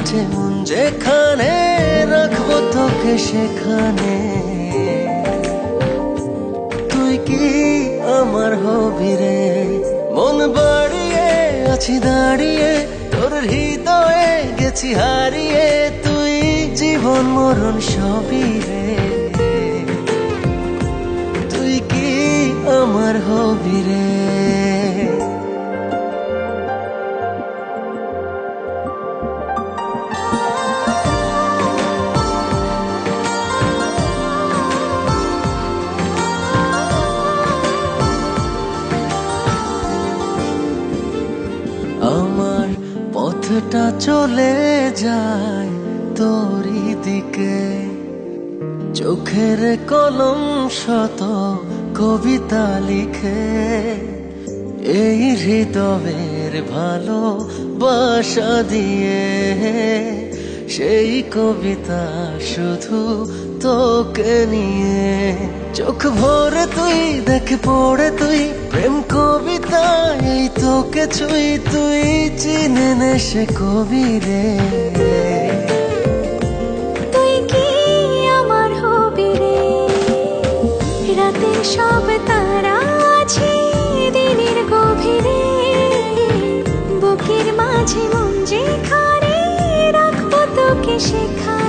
মাঝে মন যেখানে রাখব তোকে সেখানে। তুই কি আমার হবি রে? মন বাড়িয়ে আছি, দাঁড়িয়ে তোর হৃদয়ে গেছি, হারিয়ে তুই জীবন, মরণ সবই রে। তুই কি আমার হবি রে? আমার পথটা চলে যায় তোরই দিকে। চোখের কলম শত কবিতা লিখে, এই হৃদয়ের ভালো বাসা দিয়ে। সেই কবিতা শুধু তোকে নিয়ে। চোখ ভরে তুই, দেখ পড়ে তুই, প্রেম কবিতা এই তোকে ছুই, তুই চিনে নে সে কবি রে। তুই কি আমার হবি রে? রাতের সব তারা আছে, দিনের গভীরে। বুকের মাঝে তোকে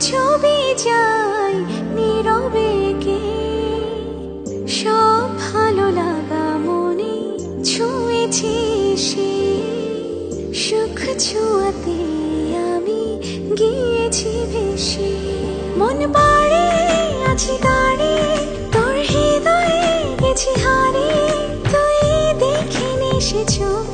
ছবি যায় নীরবে কে? সব ভালো লাগা মনে ছুঁয়েছি সে। সুখ ছুঁয়াতে আমি গিয়েছি ভেসে। মন পাড়ে আছি দাঁড়িয়ে তোর হৃদয়ে গেছি হারিয়ে তুই দেখিনি সে ছবি